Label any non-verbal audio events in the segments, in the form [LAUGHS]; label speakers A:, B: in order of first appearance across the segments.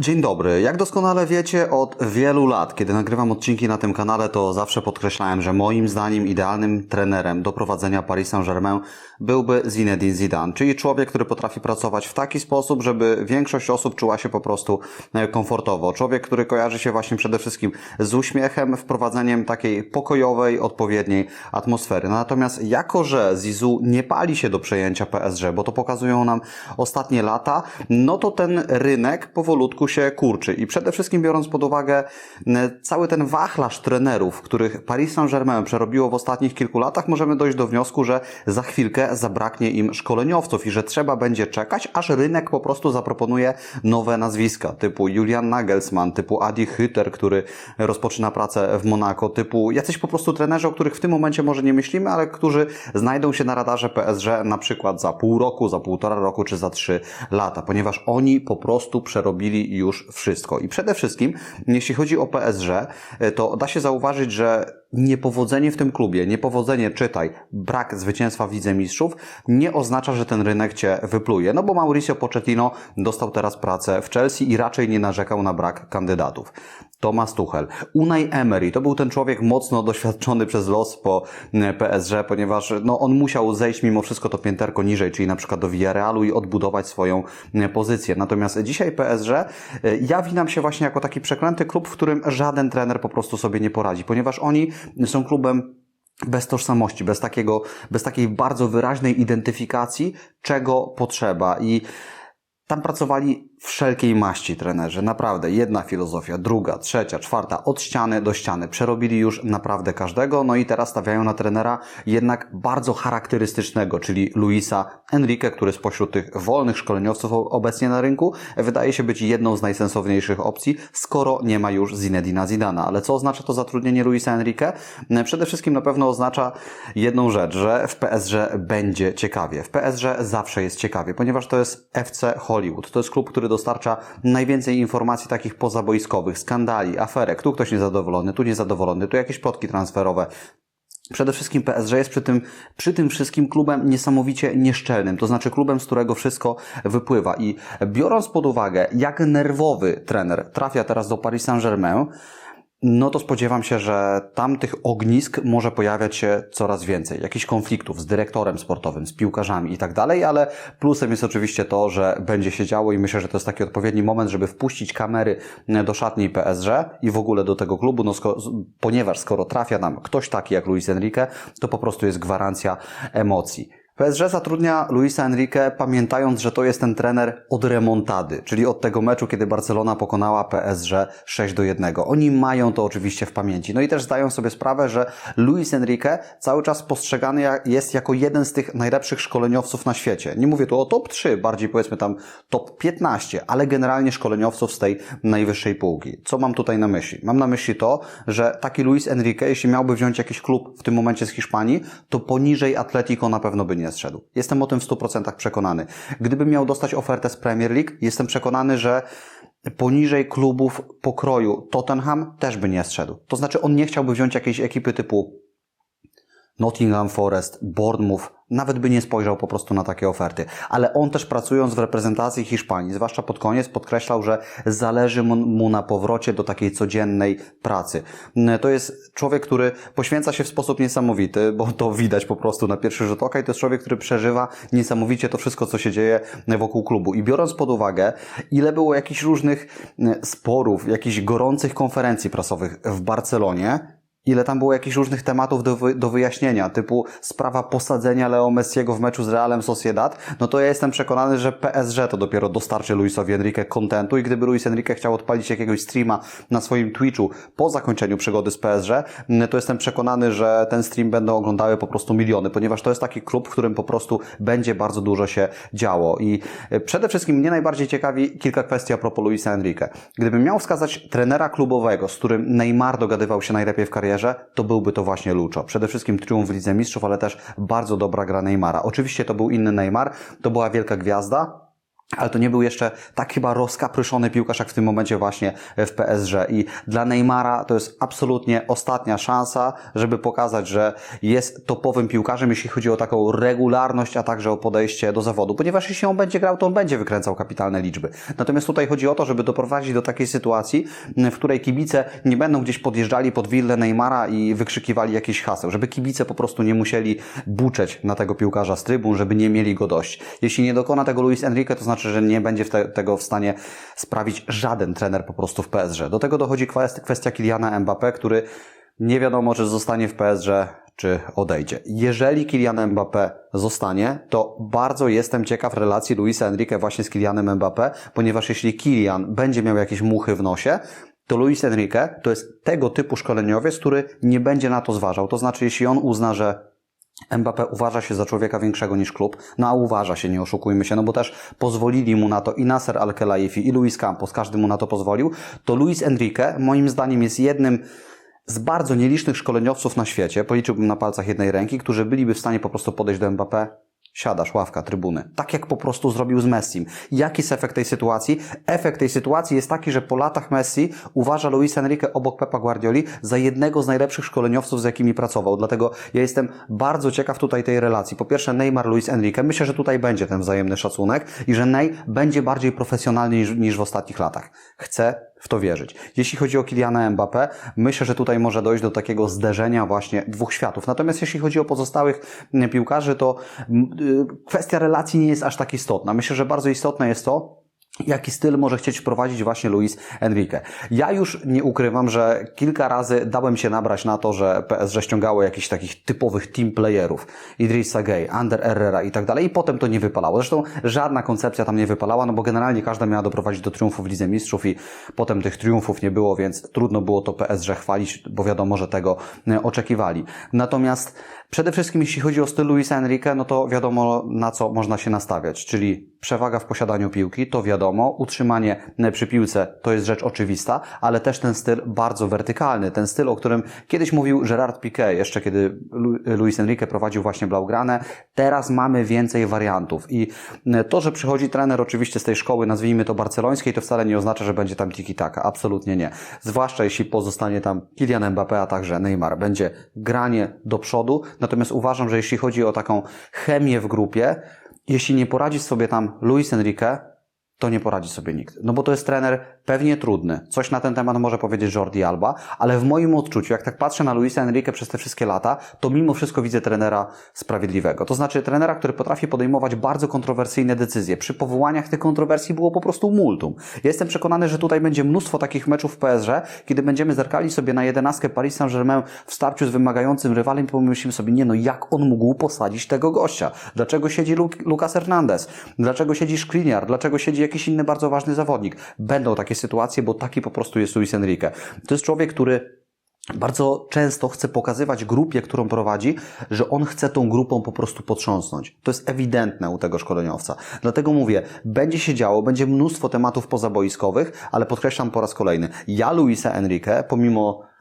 A: Dzień dobry. Jak doskonale wiecie, od wielu lat, kiedy nagrywam odcinki na tym kanale, to zawsze podkreślałem, że moim zdaniem idealnym trenerem do prowadzenia Paris Saint-Germain byłby Zinedine Zidane, czyli człowiek, który potrafi pracować w taki sposób, żeby większość osób czuła się po prostu e, komfortowo. Człowiek, który kojarzy się właśnie przede wszystkim z uśmiechem, wprowadzeniem takiej pokojowej, odpowiedniej atmosfery. Natomiast jako, że Zizou nie pali się do przejęcia PSG, bo to pokazują nam ostatnie lata, no to ten rynek powolutku się kurczy. I przede wszystkim biorąc pod uwagę cały ten wachlarz trenerów, których Paris Saint-Germain przerobiło w ostatnich kilku latach, możemy dojść do wniosku, że za chwilkę zabraknie im szkoleniowców i że trzeba będzie czekać, aż rynek po prostu zaproponuje nowe nazwiska, typu Julian Nagelsmann, typu Adi Hütter, który rozpoczyna pracę w Monako, typu jacyś po prostu trenerzy, o których w tym momencie może nie myślimy, ale którzy znajdą się na radarze PSG na przykład za pół roku, za półtora roku czy za trzy lata, ponieważ oni po prostu przerobili już wszystko. I przede wszystkim, jeśli chodzi o PSG, e, to da się zauważyć, że niepowodzenie w tym klubie, niepowodzenie, czytaj, brak zwycięstwa w Lidze Mistrzów, nie oznacza, że ten rynek cię wypluje. No bo Mauricio Pochettino dostał teraz pracę w Chelsea i raczej nie narzekał na brak kandydatów. Thomas Tuchel. Unai Emery to był ten człowiek mocno doświadczony przez los po e, PSG, ponieważ no, on musiał zejść mimo wszystko to pięterko niżej, czyli na przykład do Villarrealu i odbudować swoją e, pozycję. Natomiast dzisiaj PSG e, ja winam się właśnie jako taki przeklęty klub, w którym żaden trener po prostu sobie nie poradzi, ponieważ oni są klubem bez tożsamości, bez takiego, bez takiej bardzo wyraźnej identyfikacji, czego potrzeba. I tam pracowali wszelkiej maści trenerzy, naprawdę. Jedna filozofia, druga, trzecia, czwarta, od ściany do ściany. Przerobili już naprawdę każdego, no i teraz stawiają na trenera jednak bardzo charakterystycznego, czyli Luisa Enrique, który spośród tych wolnych szkoleniowców obecnie na rynku wydaje się być jedną z najsensowniejszych opcji, skoro nie ma już Zinedina Zidana. Ale co oznacza to zatrudnienie Luisa Enrique? Przede wszystkim na pewno oznacza jedną rzecz, że w PSG będzie ciekawie. W PSG zawsze jest ciekawie, ponieważ to jest FC Hollywood. To jest klub, który dostarcza najwięcej informacji takich pozaboiskowych, skandali, aferek. Tu ktoś niezadowolony, tu niezadowolony, tu jakieś plotki transferowe. Przede wszystkim PSG jest przy tym, przy tym wszystkim klubem niesamowicie nieszczelnym, to znaczy klubem, z którego wszystko wypływa. I biorąc pod uwagę, jak nerwowy trener trafia teraz do Paris Saint-Germain, no to spodziewam się, że tam tych ognisk może pojawiać się coraz więcej. Jakichś konfliktów z dyrektorem sportowym, z piłkarzami i tak dalej, ale plusem jest oczywiście to, że będzie się działo i myślę, że to jest taki odpowiedni moment, żeby wpuścić kamery do szatni PSG i w ogóle do tego klubu, no sko- ponieważ skoro trafia nam ktoś taki jak Luis Enrique, to po prostu jest gwarancja emocji. PSG zatrudnia Luisa Enrique, pamiętając, że to jest ten trener od remontady, czyli od tego meczu, kiedy Barcelona pokonała PSG 6 do 1. Oni mają to oczywiście w pamięci. No i też zdają sobie sprawę, że Luis Enrique cały czas postrzegany jest jako jeden z tych najlepszych szkoleniowców na świecie. Nie mówię tu o top 3, bardziej powiedzmy tam top 15, ale generalnie szkoleniowców z tej najwyższej półki. Co mam tutaj na myśli? Mam na myśli to, że taki Luis Enrique, jeśli miałby wziąć jakiś klub w tym momencie z Hiszpanii, to poniżej Atletico na pewno by nie zszedł. Jestem o tym w 100% przekonany. Gdyby miał dostać ofertę z Premier League, jestem przekonany, że poniżej klubów pokroju Tottenham też by nie zszedł. To znaczy on nie chciałby wziąć jakiejś ekipy typu Nottingham Forest, Bournemouth, nawet by nie spojrzał po prostu na takie oferty. Ale on też pracując w reprezentacji Hiszpanii, zwłaszcza pod koniec, podkreślał, że zależy mu- na powrocie do takiej codziennej pracy. To jest człowiek, który poświęca się w sposób niesamowity, bo to widać po prostu na pierwszy rzut oka i to jest człowiek, który przeżywa niesamowicie to wszystko, co się dzieje wokół klubu. I biorąc pod uwagę, ile było jakichś różnych sporów, jakichś gorących konferencji prasowych w Barcelonie, ile tam było jakichś różnych tematów do, wy, do wyjaśnienia, typu sprawa posadzenia Leo Messiego w meczu z Realem Sociedad, no to ja jestem przekonany, że PSG to dopiero dostarczy Luisowi Enrique kontentu i gdyby Luis Enrique chciał odpalić jakiegoś streama na swoim Twitchu po zakończeniu przygody z PSG, mm, to jestem przekonany, że ten stream będą oglądały po prostu miliony, ponieważ to jest taki klub, w którym po prostu będzie bardzo dużo się działo i e, przede wszystkim mnie najbardziej ciekawi kilka kwestii a propos Luisa Enrique. Gdybym miał wskazać trenera klubowego, z którym Neymar dogadywał się najlepiej w karierze, to byłby to właśnie Lucho. Przede wszystkim triumf w Lidze Mistrzów, ale też bardzo dobra gra Neymara. Oczywiście to był inny Neymar, to była wielka gwiazda, ale to nie był jeszcze tak chyba rozkapryszony piłkarz jak w tym momencie właśnie w PSG i dla Neymara to jest absolutnie ostatnia szansa, żeby pokazać, że jest topowym piłkarzem, jeśli chodzi o taką regularność, a także o podejście do zawodu, ponieważ jeśli on będzie grał, to on będzie wykręcał kapitalne liczby. Natomiast tutaj chodzi o to, żeby doprowadzić do takiej sytuacji, w której kibice nie będą gdzieś podjeżdżali pod willę Neymara i wykrzykiwali jakieś haseł, żeby kibice po prostu nie musieli buczeć na tego piłkarza z trybun, żeby nie mieli go dość. Jeśli nie dokona tego Luis Enrique, to znaczy, że nie będzie te, tego w stanie sprawić żaden trener po prostu w PSG. Do tego dochodzi kwestia, Kiliana Mbappé, który nie wiadomo, czy zostanie w PSG, czy odejdzie. Jeżeli Kylian Mbappé zostanie, to bardzo jestem ciekaw relacji Luisa Enrique właśnie z Kylianem Mbappé, ponieważ jeśli Kylian będzie miał jakieś muchy w nosie, to Luis Enrique to jest tego typu szkoleniowiec, który nie będzie na to zważał. To znaczy, jeśli on uzna, że Mbappé uważa się za człowieka większego niż klub, no a uważa się, nie oszukujmy się, no bo też pozwolili mu na to i Nasser Al-Khelaifi i Luis Campos, każdy mu na to pozwolił, to Luis Enrique moim zdaniem jest jednym z bardzo nielicznych szkoleniowców na świecie, policzyłbym na palcach jednej ręki, którzy byliby w stanie po prostu podejść do Mbappé, siadasz, ławka, trybuny. Tak jak po prostu zrobił z Messim. Jaki jest efekt tej sytuacji? Efekt tej sytuacji jest taki, że po latach Messi uważa Luis Enrique obok Pepa Guardioli za jednego z najlepszych szkoleniowców, z jakimi pracował. Dlatego ja jestem bardzo ciekaw tutaj tej relacji. Po pierwsze Neymar, Luis Enrique. Myślę, że tutaj będzie ten wzajemny szacunek i że Ney będzie bardziej profesjonalny niż, niż w ostatnich latach. Chcę w to wierzyć. Jeśli chodzi o Kiliana Mbappé, myślę, że tutaj może dojść do takiego zderzenia właśnie dwóch światów. Natomiast jeśli chodzi o pozostałych piłkarzy, to kwestia relacji nie jest aż tak istotna. Myślę, że bardzo istotne jest to, jaki styl może chcieć wprowadzić właśnie Luis Enrique. Ja już nie ukrywam, że kilka razy dałem się nabrać na to, że PSG ściągało jakichś takich typowych team playerów. Idrissa Gay, Ander Herrera i tak dalej i potem to nie wypalało. Zresztą żadna koncepcja tam nie wypalała, no bo generalnie każda miała doprowadzić do triumfu w Lidze Mistrzów i potem tych triumfów nie było, więc trudno było to PSG chwalić, bo wiadomo, że tego e, oczekiwali. Natomiast przede wszystkim jeśli chodzi o styl Luisa Enrique, no to wiadomo na co można się nastawiać, czyli przewaga w posiadaniu piłki, to wiadomo, utrzymanie przy piłce to jest rzecz oczywista, ale też ten styl bardzo wertykalny, ten styl, o którym kiedyś mówił Gerard Piqué, jeszcze kiedy Luis Enrique prowadził właśnie Blaugrane, teraz mamy więcej wariantów i to, że przychodzi trener oczywiście z tej szkoły, nazwijmy to barcelońskiej, to wcale nie oznacza, że będzie tam tiki-taka, absolutnie nie. Zwłaszcza jeśli pozostanie tam Kylian Mbappé, a także Neymar, będzie granie do przodu, natomiast uważam, że jeśli chodzi o taką chemię w grupie, jeśli nie poradzi sobie tam Luis Enrique, to nie poradzi sobie nikt. No bo to jest trener pewnie trudny. Coś na ten temat może powiedzieć Jordi Alba, ale w moim odczuciu, jak tak patrzę na Luisa Enrique przez te wszystkie lata, to mimo wszystko widzę trenera sprawiedliwego. To znaczy trenera, który potrafi podejmować bardzo kontrowersyjne decyzje. Przy powołaniach tych kontrowersji było po prostu multum. jestem przekonany, że tutaj będzie mnóstwo takich meczów w PSG, kiedy będziemy zerkali sobie na jedenastkę Paris Saint-Germain w starciu z wymagającym rywalem i pomyślimy sobie, nie no, jak on mógł posadzić tego gościa? Dlaczego siedzi Lucas Hernandez? Dlaczego siedzi Skriniar? Dlaczego siedzi jakiś inny bardzo ważny zawodnik? Będą takie sytuacje, bo taki po prostu jest Luis Enrique. To jest człowiek, który bardzo często chce pokazywać grupie, którą prowadzi, że on chce tą grupą po prostu potrząsnąć. To jest ewidentne u tego szkoleniowca. Dlatego mówię, będzie się działo, będzie mnóstwo tematów pozaboiskowych, ale podkreślam po raz kolejny, ja Luisa Enrique, pomimo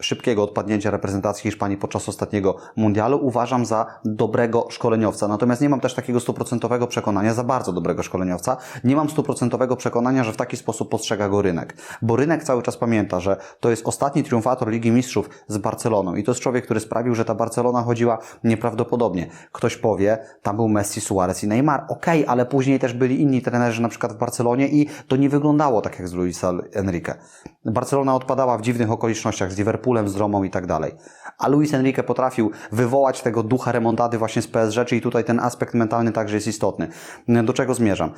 A: szybkiego odpadnięcia reprezentacji Hiszpanii podczas ostatniego mundialu uważam za dobrego szkoleniowca. Natomiast nie mam też takiego stuprocentowego przekonania, za bardzo dobrego szkoleniowca, nie mam stuprocentowego przekonania, że w taki sposób postrzega go rynek. Bo rynek cały czas pamięta, że to jest ostatni triumfator Ligi Mistrzów z Barceloną i to jest człowiek, który sprawił, że ta Barcelona chodziła nieprawdopodobnie. Ktoś powie, tam był Messi, Suarez i Neymar. Okej, okay, ale później też byli inni trenerzy, na przykład w Barcelonie i to nie wyglądało tak jak z Luisa Enrique. Barcelona odpadała w dziwnych okolicznościach z Liverpool Liverpoolem, z Romą i tak dalej. A Luis Enrique potrafił wywołać tego ducha remontady właśnie z PSG, czyli tutaj ten aspekt mentalny także jest istotny. Do czego zmierzam?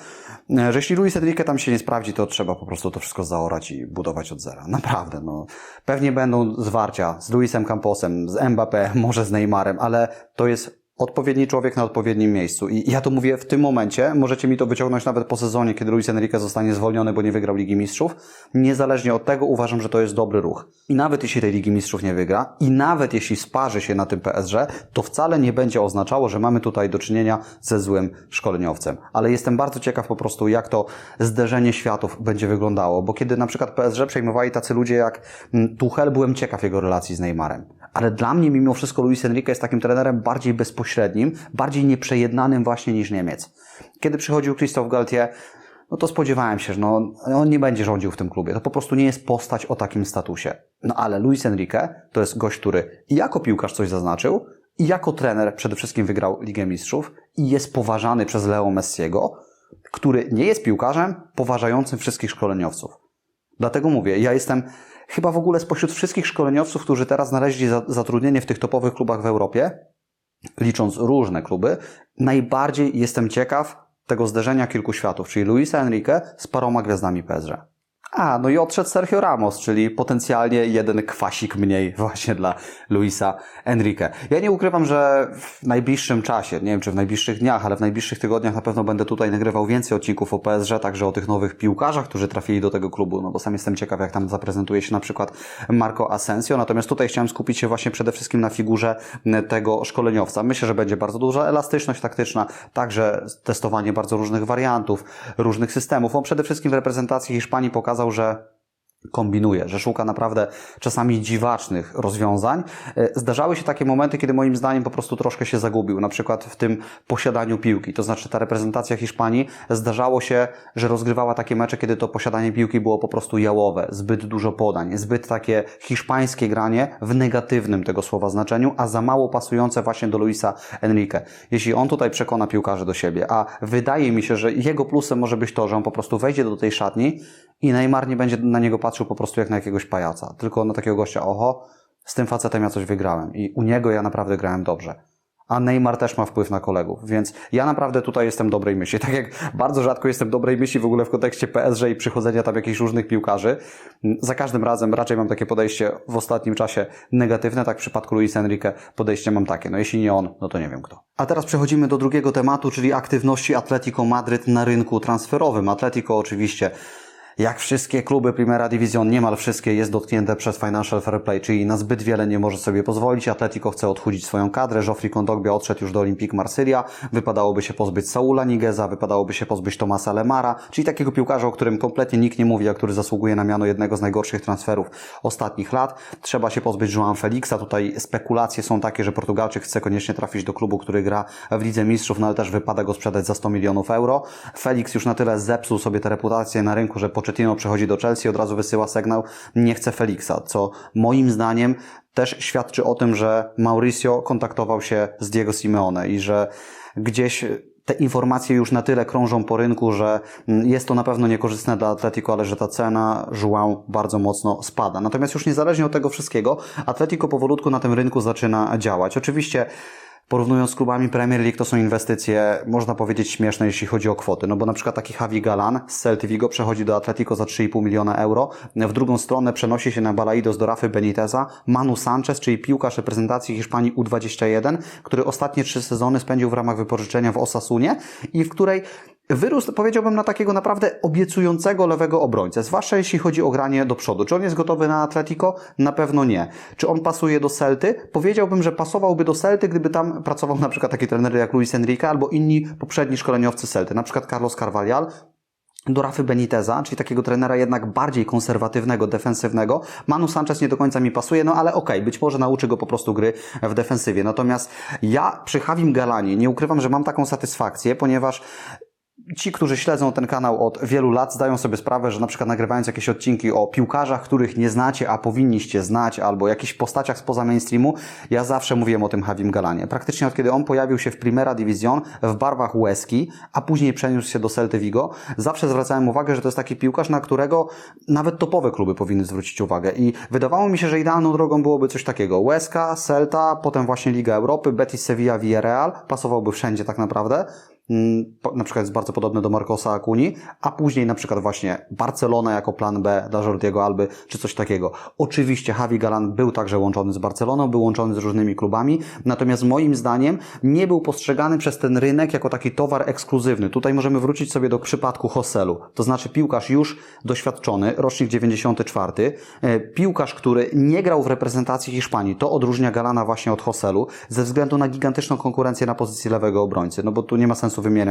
A: Że jeśli Luis Enrique tam się nie sprawdzi, to trzeba po prostu to wszystko zaorać i budować od zera. Naprawdę, no. Pewnie będą zwarcia z Luisem Camposem, z Mbappé, [LAUGHS] może z Neymarem, ale to jest odpowiedni człowiek na odpowiednim miejscu. I ja to mówię w tym momencie, możecie mi to wyciągnąć nawet po sezonie, kiedy Luis Enrique zostanie zwolniony, bo nie wygrał Ligi Mistrzów. Niezależnie od tego uważam, że to jest dobry ruch. I nawet jeśli tej Ligi Mistrzów nie wygra, i nawet jeśli sparzy się na tym PSG, to wcale nie będzie oznaczało, że mamy tutaj do czynienia ze złym szkoleniowcem. Ale jestem bardzo ciekaw po prostu, jak to zderzenie światów będzie wyglądało, bo kiedy na przykład PSG przejmowali tacy ludzie jak mm, Tuchel, byłem ciekaw jego relacji z Neymarem ale dla mnie mimo wszystko Luis Enrique jest takim trenerem bardziej bezpośrednim, bardziej nieprzejednanym właśnie niż Niemiec. Kiedy przychodził Christophe Galtier, no to spodziewałem się, że no, on nie będzie rządził w tym klubie. To po prostu nie jest postać o takim statusie. No ale Luis Enrique to jest gość, który i jako piłkarz coś zaznaczył, i jako trener przede wszystkim wygrał Ligę Mistrzów i jest poważany przez Leo Messiego, który nie jest piłkarzem poważającym wszystkich szkoleniowców. Dlatego mówię, ja jestem chyba w ogóle spośród wszystkich szkoleniowców, którzy teraz znaleźli za- zatrudnienie w tych topowych klubach w Europie, licząc różne kluby, najbardziej jestem ciekaw tego zderzenia kilku światów, czyli Luisa Enrique z paroma gwiazdami PSG. A, no i odszedł Sergio Ramos, czyli potencjalnie jeden kwasik mniej [LAUGHS] właśnie dla Luisa Enrique. Ja nie ukrywam, że w najbliższym czasie, nie wiem czy w najbliższych dniach, ale w najbliższych tygodniach na pewno będę tutaj nagrywał więcej odcinków o PSG, także o tych nowych piłkarzach, którzy trafili do tego klubu, no bo sam jestem ciekaw, jak tam zaprezentuje się na przykład Marco Asensio, natomiast tutaj chciałem skupić się właśnie przede wszystkim na figurze tego szkoleniowca. Myślę, że będzie bardzo duża elastyczność taktyczna, także testowanie bardzo różnych wariantów, różnych systemów. On przede wszystkim w reprezentacji Hiszpanii pokazał, że kombinuje, że szuka naprawdę czasami dziwacznych rozwiązań. E, Zdarzały się takie momenty, kiedy moim zdaniem po prostu troszkę się zagubił, na przykład w tym posiadaniu piłki. To znaczy ta reprezentacja Hiszpanii zdarzało się, że rozgrywała takie mecze, kiedy to posiadanie piłki było po prostu jałowe, zbyt dużo podań, zbyt takie hiszpańskie granie w negatywnym tego słowa znaczeniu, a za mało pasujące właśnie do Luisa Enrique. Jeśli on tutaj przekona piłkarzy do siebie, a wydaje mi się, że jego plusem może być to, że on po prostu wejdzie do tej szatni i Neymar nie będzie na niego patrzył po prostu jak na jakiegoś pajaca, tylko na takiego gościa, oho, z tym facetem ja coś wygrałem i u niego ja naprawdę grałem dobrze. A Neymar też ma wpływ na kolegów, więc ja naprawdę tutaj jestem dobrej myśli. [LAUGHS] Tak jak bardzo rzadko jestem dobrej myśli w ogóle w kontekście PSG i przychodzenia tam jakichś różnych piłkarzy. Za każdym razem raczej mam takie podejście w ostatnim czasie negatywne, tak w przypadku Luis Enrique podejście mam takie. No jeśli nie on, no to nie wiem kto. A teraz przechodzimy do drugiego tematu, czyli aktywności Atletico Madryt na rynku transferowym. Atletico oczywiście jak wszystkie kluby Primera Division, niemal wszystkie, jest dotknięte przez Financial Fair Play, czyli na zbyt wiele nie może sobie pozwolić. Atletico chce odchudzić swoją kadrę. Joffrey Kondogbia odszedł już do Olympique Marsylia. Wypadałoby się pozbyć Saula Nigueza, wypadałoby się pozbyć Tomasa Lemara, czyli takiego piłkarza, o którym kompletnie nikt nie mówi, a który zasługuje na miano jednego z najgorszych transferów ostatnich lat. Trzeba się pozbyć João Felixa. Tutaj spekulacje są takie, że Portugalczyk chce koniecznie trafić do klubu, który gra w Lidze Mistrzów, no ale też wypada go sprzedać za 100 milionów euro. Felix już na tyle zepsuł sobie tę reputację na rynku, że Pochettino przechodzi do Chelsea, od razu wysyła sygnał, nie chce Felixa, co moim zdaniem też świadczy o tym, że Mauricio kontaktował się z Diego Simeone i że gdzieś te informacje już na tyle krążą po rynku, że jest to na pewno niekorzystne dla Atletico, ale że ta cena João bardzo mocno spada. Natomiast już niezależnie od tego wszystkiego, Atletico powolutku na tym rynku zaczyna działać. Oczywiście Porównując z klubami Premier League, to są inwestycje, można powiedzieć, śmieszne, jeśli chodzi o kwoty. No bo na przykład taki Javi Galan z Celty Vigo przechodzi do Atletico za 3,5 miliona euro. W drugą stronę przenosi się na Balaidos do Rafy Beniteza Manu Sanchez, czyli piłkarz reprezentacji Hiszpanii U21, który ostatnie trzy sezony spędził w ramach wypożyczenia w Osasunie i w której wyrósł, powiedziałbym, na takiego naprawdę obiecującego lewego obrońcę, zwłaszcza jeśli chodzi o granie do przodu. Czy on jest gotowy na Atletico? Na pewno nie. Czy on pasuje do Celty? Powiedziałbym, że pasowałby do Celty, gdyby tam pracował na przykład taki trener jak Luis Enrique albo inni poprzedni szkoleniowcy Celty, na przykład Carlos Carvalhal, do Rafy Beniteza, czyli takiego trenera jednak bardziej konserwatywnego, defensywnego. Manu Sanchez nie do końca mi pasuje, no ale okej, okay, być może nauczy go po prostu gry w defensywie. Natomiast ja przy Havim Galanie nie ukrywam, że mam taką satysfakcję, ponieważ Ci, którzy śledzą ten kanał od wielu lat, zdają sobie sprawę, że na przykład nagrywając jakieś odcinki o piłkarzach, których nie znacie, a powinniście znać, albo jakichś postaciach spoza mainstreamu, ja zawsze mówiłem o tym Havim Galanie. Praktycznie od kiedy on pojawił się w Primera Division w barwach Łeski, a później przeniósł się do Celty Vigo, zawsze zwracałem uwagę, że to jest taki piłkarz, na którego nawet topowe kluby powinny zwrócić uwagę. I wydawało mi się, że idealną drogą byłoby coś takiego. Łeska, Celta, potem właśnie Liga Europy, Betis, Sevilla, Villarreal, pasowałby wszędzie tak naprawdę na przykład jest bardzo podobny do Marcosa Acuni, a później na przykład właśnie Barcelona jako plan B dla Jordiego Alby, czy coś takiego. Oczywiście Javi Galan był także łączony z Barceloną, był łączony z różnymi klubami, natomiast moim zdaniem nie był postrzegany przez ten rynek jako taki towar ekskluzywny. Tutaj możemy wrócić sobie do przypadku Hoselu, to znaczy piłkarz już doświadczony, rocznik 94, e, piłkarz, który nie grał w reprezentacji Hiszpanii, to odróżnia Galana właśnie od Hoselu, ze względu na gigantyczną konkurencję na pozycji lewego obrońcy, no bo tu nie ma sensu prostu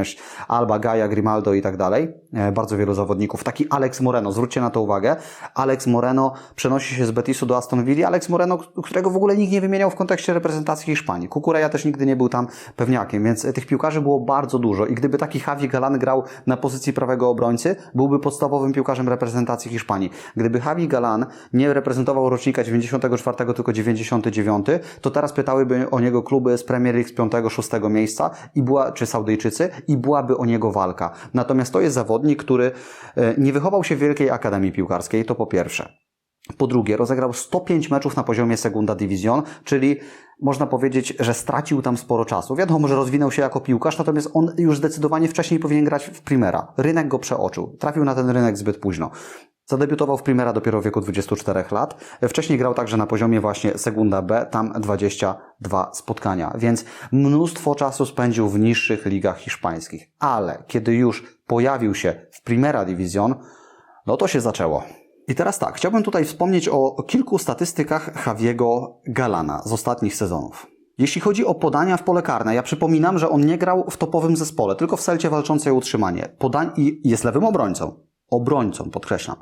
A: Alba, Gaia, Grimaldo i tak dalej. E, Bardzo wielu zawodników. Taki Alex Moreno, zwróćcie na to uwagę. Alex Moreno przenosi się z Betisu do Aston Villa. Alex Moreno, którego w ogóle nikt nie wymieniał w kontekście reprezentacji Hiszpanii. Kukureja też nigdy nie był tam pewniakiem, więc tych piłkarzy było bardzo dużo i gdyby taki Javi Galan grał na pozycji prawego obrońcy, byłby podstawowym piłkarzem reprezentacji Hiszpanii. Gdyby Javi Galan nie reprezentował rocznika 94, tylko 99, to teraz pytałyby o niego kluby z Premier League z 5-6 miejsca i była, czy Saudyjczycy i byłaby o niego walka. Natomiast to jest zawodnik, który e, nie wychował się w wielkiej akademii piłkarskiej, to po pierwsze. Po drugie, rozegrał 105 meczów na poziomie Segunda Division, czyli można powiedzieć, że stracił tam sporo czasu. Wiadomo, że rozwinął się jako piłkarz, natomiast on już zdecydowanie wcześniej powinien grać w Primera. Rynek go przeoczył. Trafił na ten rynek zbyt późno. Zadebiutował w Primera dopiero w wieku 24 lat. Wcześniej grał także na poziomie właśnie Segunda B, tam 22 spotkania, więc mnóstwo czasu spędził w niższych ligach hiszpańskich. Ale kiedy już pojawił się w Primera Division, no to się zaczęło. I teraz tak, chciałbym tutaj wspomnieć o kilku statystykach Javiego Galana z ostatnich sezonów. Jeśli chodzi o podania w pole karne, ja przypominam, że on nie grał w topowym zespole, tylko w Celcie walczącej o utrzymanie. Podań i jest lewym obrońcą. Obrońcą, podkreślam.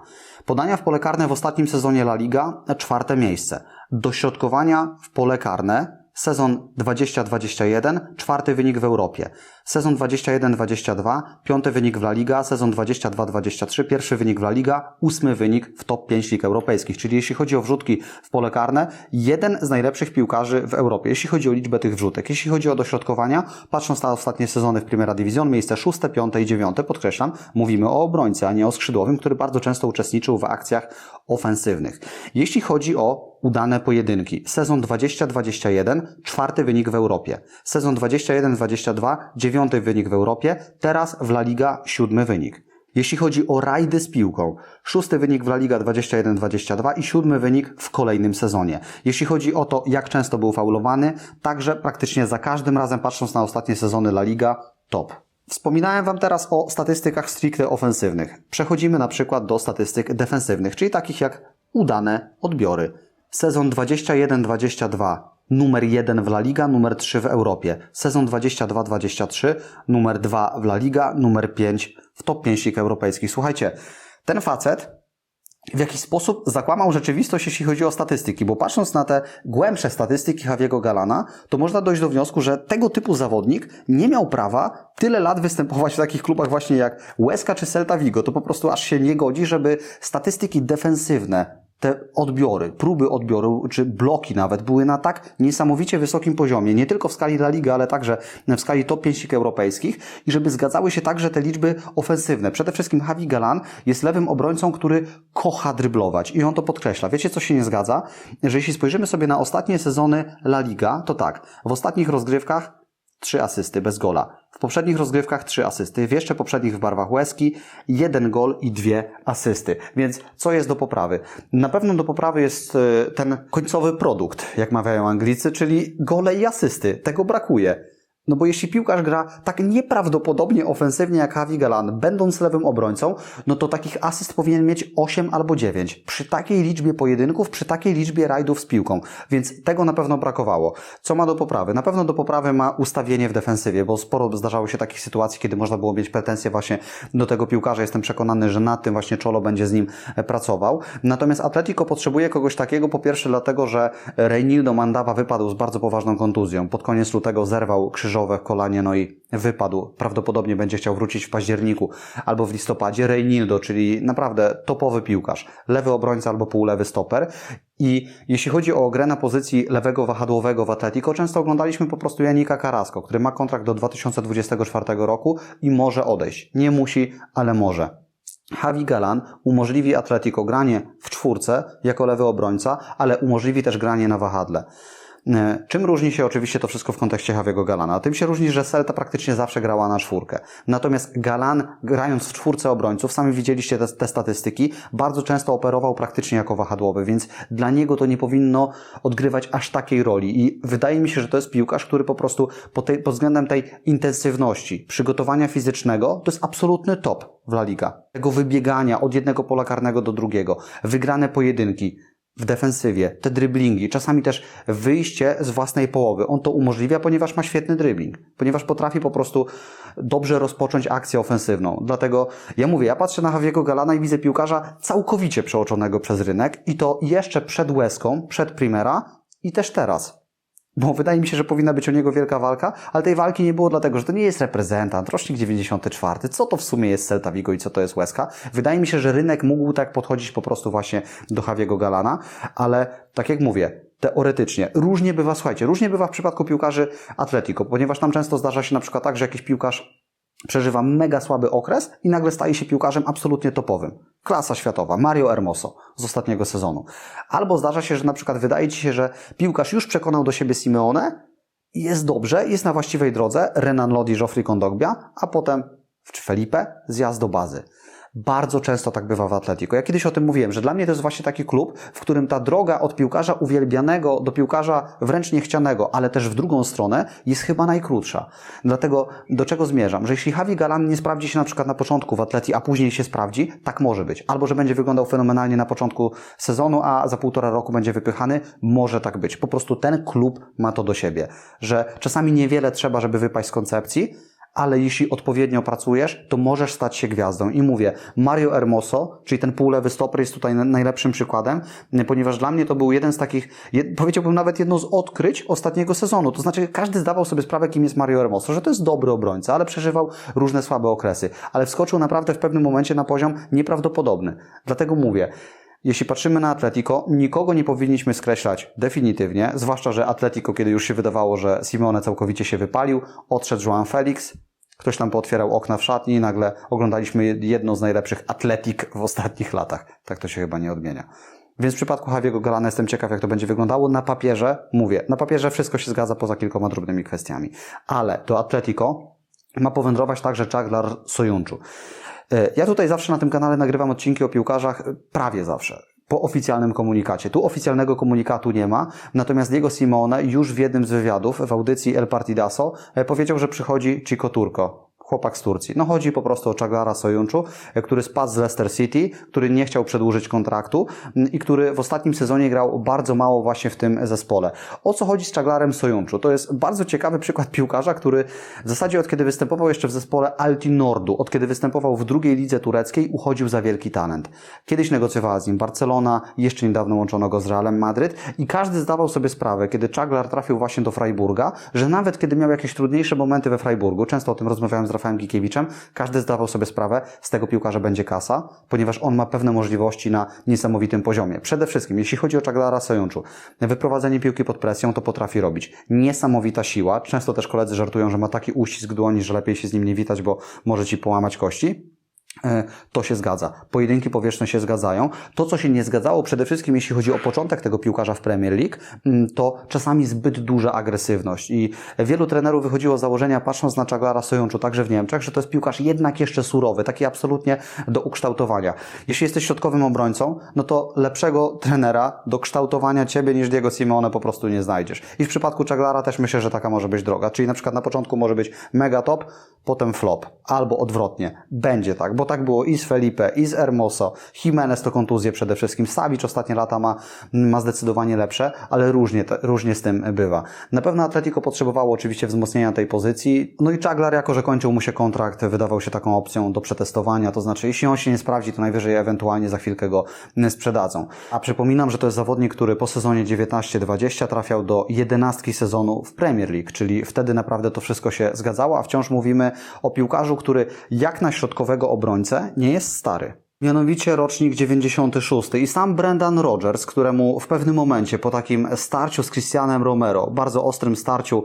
A: Podania w pole karne w ostatnim sezonie La Liga czwarte miejsce. Dośrodkowania w pole karne Sezon 20-21, czwarty wynik w Europie. Sezon 21-22, piąty wynik w La Liga. Sezon 22-23, pierwszy wynik w La Liga, ósmy wynik w top 5 lig europejskich. Czyli jeśli chodzi o wrzutki w pole karne, jeden z najlepszych piłkarzy w Europie, jeśli chodzi o liczbę tych wrzutek. Jeśli chodzi o dośrodkowania, patrząc na ostatnie sezony w Primera Division, miejsce szóste, piąte i dziewiąte, podkreślam, mówimy o obrońcy, a nie o skrzydłowym, który bardzo często uczestniczył w akcjach ofensywnych. Jeśli chodzi o udane pojedynki. Sezon 20-21, czwarty wynik w Europie. Sezon 21-22, dziewiąty wynik w Europie. Teraz w La Liga siódmy wynik. Jeśli chodzi o rajdy z piłką, szósty wynik w La Liga 21-22 i siódmy wynik w kolejnym sezonie. Jeśli chodzi o to, jak często był faulowany, także praktycznie za każdym razem, patrząc na ostatnie sezony La Liga, top. Wspominałem Wam teraz o statystykach stricte ofensywnych. Przechodzimy na przykład do statystyk defensywnych, czyli takich jak udane odbiory. Sezon 21-22 numer 1 w La Liga, numer 3 w Europie. Sezon 22-23 numer 2 w La Liga, numer 5 w top 5 lig europejskich. Słuchajcie, ten facet w jakiś sposób zakłamał rzeczywistość, jeśli chodzi o statystyki, bo patrząc na te głębsze statystyki Javiego Galana, to można dojść do wniosku, że tego typu zawodnik nie miał prawa tyle lat występować w takich klubach właśnie jak Łeska czy Celta Vigo. To po prostu aż się nie godzi, żeby statystyki defensywne te odbiory, próby odbioru, czy bloki nawet były na tak niesamowicie wysokim poziomie, nie tylko w skali La Liga, ale także w skali top 5 lig europejskich i żeby zgadzały się także te liczby ofensywne. Przede wszystkim Javi Galan jest lewym obrońcą, który kocha dryblować i on to podkreśla. Wiecie, co się nie zgadza? Że jeśli spojrzymy sobie na ostatnie sezony La Liga, to tak, w ostatnich rozgrywkach trzy asysty bez gola. W poprzednich rozgrywkach trzy asysty, w jeszcze poprzednich w barwach Łeski jeden gol i dwie asysty. Więc co jest do poprawy? Na pewno do poprawy jest e, ten końcowy produkt, jak mawiają Anglicy, czyli gole i asysty. Tego brakuje. No bo jeśli piłkarz gra tak nieprawdopodobnie ofensywnie jak Javi Galan, będąc lewym obrońcą, no to takich asyst powinien mieć 8 albo 9. Przy takiej liczbie pojedynków, przy takiej liczbie rajdów z piłką. Więc tego na pewno brakowało. Co ma do poprawy? Na pewno do poprawy ma ustawienie w defensywie, bo sporo zdarzało się takich sytuacji, kiedy można było mieć pretensje właśnie do tego piłkarza. Jestem przekonany, że na tym właśnie Czolo będzie z nim e, pracował. Natomiast Atletico potrzebuje kogoś takiego, po pierwsze dlatego, że Reinildo Mandava wypadł z bardzo poważną kontuzją. Pod koniec lutego zerwał krzyżowe kolanie, no i wypadł. Prawdopodobnie będzie chciał wrócić w październiku albo w listopadzie. Reinildo, czyli naprawdę topowy piłkarz. Lewy obrońca albo półlewy stoper. I jeśli chodzi o grę na pozycji lewego wahadłowego w Atletico, często oglądaliśmy po prostu Janika Carrasco, który ma kontrakt do 2024 roku i może odejść. Nie musi, ale może. Javi Galan umożliwi Atletico granie w czwórce jako lewy obrońca, ale umożliwi też granie na wahadle. E, czym różni się oczywiście to wszystko w kontekście Javiego Galana? Tym się różni, że Celta praktycznie zawsze grała na czwórkę. Natomiast Galan, grając w czwórce obrońców, sami widzieliście te, te statystyki, bardzo często operował praktycznie jako wahadłowy, więc dla niego to nie powinno odgrywać aż takiej roli. I wydaje mi się, że to jest piłkarz, który po prostu pod, tej, pod względem tej intensywności, przygotowania fizycznego, to jest absolutny top w La Liga. Tego wybiegania od jednego pola karnego do drugiego, wygrane pojedynki, w defensywie, te driblingi, czasami też wyjście z własnej połowy. On to umożliwia, ponieważ ma świetny dribbling, ponieważ potrafi po prostu dobrze rozpocząć akcję ofensywną. Dlatego ja mówię, ja patrzę na Javiego Galana i widzę piłkarza całkowicie przeoczonego przez rynek i to jeszcze przed łezką, przed Primera i też teraz. Bo wydaje mi się, że powinna być o niego wielka walka, ale tej walki nie było dlatego, że to nie jest reprezentant, rocznik 94. Co to w sumie jest Celta Vigo i co to jest Łezka? Wydaje mi się, że rynek mógł tak podchodzić po prostu właśnie do Javiego Galana, ale tak jak mówię, teoretycznie. Różnie bywa, słuchajcie, różnie bywa w przypadku piłkarzy Atletico, ponieważ tam często zdarza się na przykład tak, że jakiś piłkarz przeżywa mega słaby okres i nagle staje się piłkarzem absolutnie topowym. Klasa światowa, Mario Hermoso z ostatniego sezonu. Albo zdarza się, że na przykład wydaje Ci się, że piłkarz już przekonał do siebie Simeone jest dobrze, jest na właściwej drodze, Renan Lodi, Joffrey Kondogbia, a potem czy Felipe zjazd do bazy. Bardzo często tak bywa w Atletico. Ja kiedyś o tym mówiłem, że dla mnie to jest właśnie taki klub, w którym ta droga od piłkarza uwielbianego do piłkarza wręcz niechcianego, ale też w drugą stronę jest chyba najkrótsza. Dlatego do czego zmierzam? Że jeśli Javi Galan nie sprawdzi się na przykład na początku w Atleti, a później się sprawdzi, tak może być. Albo że będzie wyglądał fenomenalnie na początku sezonu, a za półtora roku będzie wypychany, może tak być. Po prostu ten klub ma to do siebie, że czasami niewiele trzeba, żeby wypaść z koncepcji, ale jeśli odpowiednio pracujesz, to możesz stać się gwiazdą. I mówię, Mario Hermoso, czyli ten półlewy stoper jest tutaj najlepszym przykładem, ponieważ dla mnie to był jeden z takich, powiedziałbym nawet jedno z odkryć ostatniego sezonu. To znaczy każdy zdawał sobie sprawę, kim jest Mario Hermoso, że to jest dobry obrońca, ale przeżywał różne słabe okresy. Ale wskoczył naprawdę w pewnym momencie na poziom nieprawdopodobny. Dlatego mówię, jeśli patrzymy na Atletico, nikogo nie powinniśmy skreślać definitywnie, zwłaszcza, że Atletico, kiedy już się wydawało, że Simone całkowicie się wypalił, odszedł Joan Felix, ktoś tam pootwierał okna w szatni i nagle oglądaliśmy jedną z najlepszych atletik w ostatnich latach. Tak to się chyba nie odmienia. Więc w przypadku Javiego Galana jestem ciekaw, jak to będzie wyglądało. Na papierze, mówię, na papierze wszystko się zgadza poza kilkoma drobnymi kwestiami. Ale do Atletico ma powędrować także Czaglar Sojunchu. Ja tutaj zawsze na tym kanale nagrywam odcinki o piłkarzach, prawie zawsze po oficjalnym komunikacie. Tu oficjalnego komunikatu nie ma, natomiast Diego Simone już w jednym z wywiadów w audycji El Partidaso powiedział, że przychodzi Chico Turco, chłopak z Turcji. No chodzi po prostu o Czaglara Sojunczu, który spadł z Leicester City, który nie chciał przedłużyć kontraktu i który w ostatnim sezonie grał bardzo mało właśnie w tym zespole. O co chodzi z Czaglarem Sojunczu? To jest bardzo ciekawy przykład piłkarza, który w zasadzie od kiedy występował jeszcze w zespole Altinordu, od kiedy występował w drugiej lidze tureckiej, uchodził za wielki talent. Kiedyś negocjowała z nim Barcelona, jeszcze niedawno łączono go z Realem Madryt i każdy zdawał sobie sprawę, kiedy Czaglar trafił właśnie do Freiburga, że nawet kiedy miał jakieś trudniejsze momenty we Freiburgu, często o tym rozmawiałem z Rafałem Gikiewiczem, każdy zdawał sobie sprawę, z tego piłkarza będzie kasa, ponieważ on ma pewne możliwości na niesamowitym poziomie. Przede wszystkim, jeśli chodzi o Czaglara Sojunczu, wyprowadzenie piłki pod presją to potrafi robić. Niesamowita siła. Często też koledzy żartują, że ma taki uścisk dłoni, że lepiej się z nim nie witać, bo może ci połamać kości. E, to się zgadza. Pojedynki powierzchne się zgadzają. To, co się nie zgadzało, przede wszystkim jeśli chodzi o początek tego piłkarza w Premier League, mm, to czasami zbyt duża agresywność. I wielu trenerów wychodziło z założenia, patrząc na Czaglara Sojunczu, także w Niemczech, że to jest piłkarz jednak jeszcze surowy, taki absolutnie do ukształtowania. Jeśli jesteś środkowym obrońcą, no to lepszego trenera do kształtowania ciebie niż Diego Simeone po prostu nie znajdziesz. I w przypadku Czaglara też myślę, że taka może być droga. Czyli na przykład na początku może być mega top, potem flop. Albo odwrotnie. Będzie tak, bo tak było i z Felipe, i z Hermoso. Jimenez to kontuzje przede wszystkim. Savic ostatnie lata ma, ma zdecydowanie lepsze, ale różnie, różnie z tym bywa. Na pewno Atletico potrzebowało oczywiście wzmocnienia tej pozycji. No i Czaglar, jako że kończył mu się kontrakt, wydawał się taką opcją do przetestowania. To znaczy, jeśli on się nie sprawdzi, to najwyżej ewentualnie za chwilkę go sprzedadzą. A przypominam, że to jest zawodnik, który po sezonie 19-20 trafiał do jedenastki sezonu w Premier League, czyli wtedy naprawdę to wszystko się zgadzało, a wciąż mówimy o piłkarzu, który jak na środkowego nie jest stary. Mianowicie rocznik 96 i sam Brendan Rodgers, któremu w pewnym momencie po takim starciu z Christianem Romero, bardzo ostrym starciu,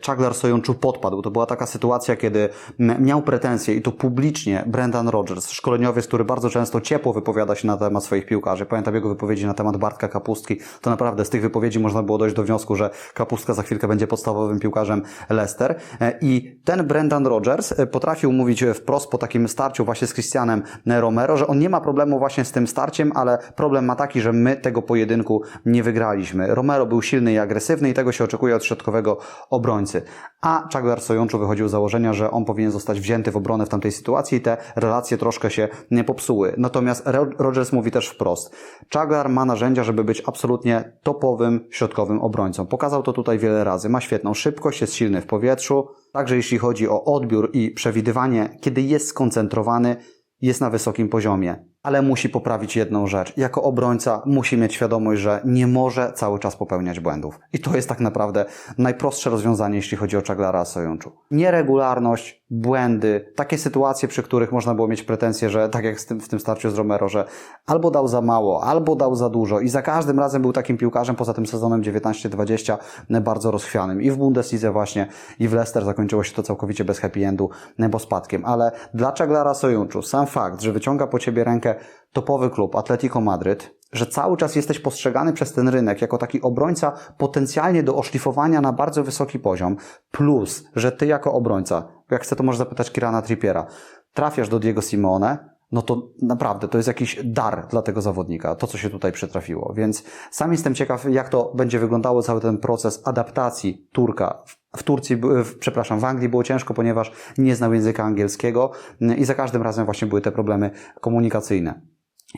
A: Czaglar Sojunczu podpadł. To była taka sytuacja, kiedy miał pretensje i to publicznie Brendan Rodgers, szkoleniowiec, który bardzo często ciepło wypowiada się na temat swoich piłkarzy. Pamiętam jego wypowiedzi na temat Bartka Kapustki. To naprawdę z tych wypowiedzi można było dojść do wniosku, że Kapustka za chwilkę będzie podstawowym piłkarzem Leicester. I ten Brendan Rodgers potrafił mówić wprost po takim starciu właśnie z Christianem Romero, że on nie ma problemu właśnie z tym starciem, ale problem ma taki, że my tego pojedynku nie wygraliśmy. Romero był silny i agresywny i tego się oczekuje od środkowego obrońcy. A Czaglar Sojunczu wychodził z założenia, że on powinien zostać wzięty w obronę w tamtej sytuacji i te relacje troszkę się nie popsuły. Natomiast Ro- Rogers mówi też wprost. Czaglar ma narzędzia, żeby być absolutnie topowym środkowym obrońcą. Pokazał to tutaj wiele razy. Ma świetną szybkość, jest silny w powietrzu. Także jeśli chodzi o odbiór i przewidywanie, kiedy jest skoncentrowany, jest na wysokim poziomie. Ale musi poprawić jedną rzecz. Jako obrońca musi mieć świadomość, że nie może cały czas popełniać błędów. I to jest tak naprawdę najprostsze rozwiązanie, jeśli chodzi o Czaglara Sojunczu. Nieregularność, błędy, takie sytuacje, przy których można było mieć pretensje, że tak jak w tym starciu z Romero, że albo dał za mało, albo dał za dużo i za każdym razem był takim piłkarzem poza tym sezonem 19-20 bardzo rozchwianym. I w Bundeslidze właśnie, i w Leicester zakończyło się to całkowicie bez happy endu, bo spadkiem. Ale dla Czaglara Sojunczu sam fakt, że wyciąga po ciebie rękę topowy klub Atletico Madryt, że cały czas jesteś postrzegany przez ten rynek jako taki obrońca potencjalnie do oszlifowania na bardzo wysoki poziom, plus, że ty jako obrońca, jak chcę to może zapytać Kirana Trippiera, trafiasz do Diego Simeone, no to naprawdę to jest jakiś dar dla tego zawodnika, to co się tutaj przytrafiło. Więc sam jestem ciekaw, jak to będzie wyglądało cały ten proces adaptacji Turka. W Turcji, w, przepraszam, w Anglii było ciężko, ponieważ nie znał języka angielskiego i za każdym razem właśnie były te problemy komunikacyjne.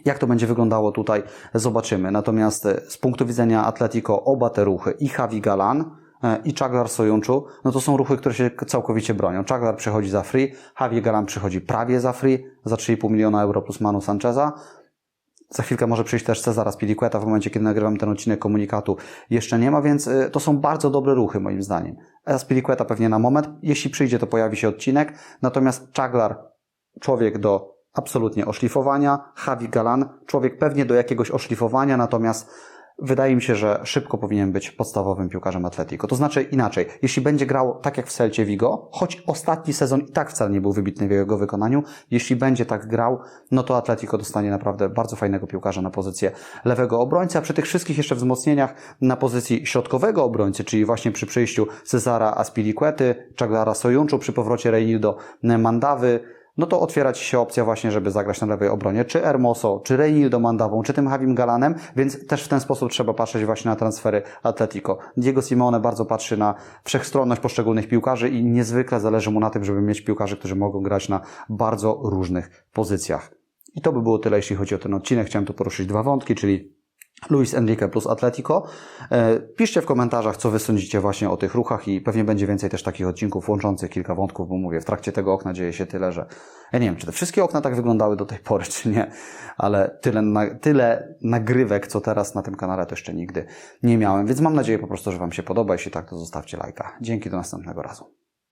A: Jak to będzie wyglądało tutaj, zobaczymy. Natomiast e, z punktu widzenia Atletico oba te ruchy, i Javi Galan, i Czaglar Sojunczu, no to są ruchy, które się całkowicie bronią. Czaglar przychodzi za free, Javi Galan przychodzi prawie za free, za 3,5 miliona euro plus Manu Sancheza. Za chwilkę może przyjść też Cezara Spiliqueta w momencie, kiedy nagrywam ten odcinek komunikatu. Jeszcze nie ma, więc y, to są bardzo dobre ruchy moim zdaniem. A Spiliqueta pewnie na moment. Jeśli przyjdzie, to pojawi się odcinek. Natomiast Czaglar, człowiek do absolutnie oszlifowania. Javi Galan, człowiek pewnie do jakiegoś oszlifowania, natomiast wydaje mi się, że szybko powinien być podstawowym piłkarzem Atletico. To znaczy inaczej, jeśli będzie grał tak jak w Celcie Vigo, choć ostatni sezon i tak wcale nie był wybitny w jego wykonaniu, jeśli będzie tak grał, no to Atletico dostanie naprawdę bardzo fajnego piłkarza na pozycję lewego obrońcy, a przy tych wszystkich jeszcze wzmocnieniach na pozycji środkowego obrońcy, czyli właśnie przy przyjściu Cezara Aspiliquety, Czaglara Sojunczu, przy powrocie Reinildo Mandawy, no to otwiera Ci się opcja właśnie, żeby zagrać na lewej obronie, czy Hermoso, czy Reinildo Mandawą, czy tym Javim Galanem, więc też w ten sposób trzeba patrzeć właśnie na transfery Atletico. Diego Simone bardzo patrzy na wszechstronność poszczególnych piłkarzy i niezwykle zależy mu na tym, żeby mieć piłkarzy, którzy mogą grać na bardzo różnych pozycjach. I to by było tyle, jeśli chodzi o ten odcinek. Chciałem tu poruszyć dwa wątki, czyli Luis Enrique plus Atletico. E, Piszcie w komentarzach, co Wy sądzicie właśnie o tych ruchach i pewnie będzie więcej też takich odcinków łączących kilka wątków, bo mówię, w trakcie tego okna dzieje się tyle, że ja nie wiem, czy te wszystkie okna tak wyglądały do tej pory, [LAUGHS] czy nie, ale tyle, tyle nagrywek, co teraz na tym kanale, to jeszcze nigdy nie miałem, więc mam nadzieję po prostu, że Wam się podoba. Jeśli tak, to zostawcie lajka. Dzięki, do następnego razu.